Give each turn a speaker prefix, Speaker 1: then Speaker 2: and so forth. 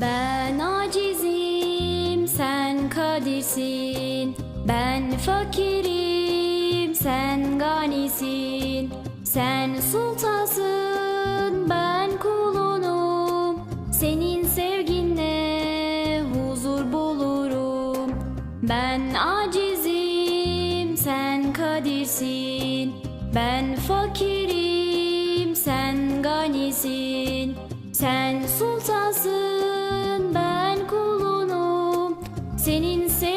Speaker 1: Ben acizim, sen kadirsin. Ben fakirim, sen ganisin. Sen sultansın ben kulunum. Senin sevginle huzur bulurum. Ben acizim sen kadirsin. Ben fakirim sen ganisin. Sen sultansın ben kulunum. Senin sevginle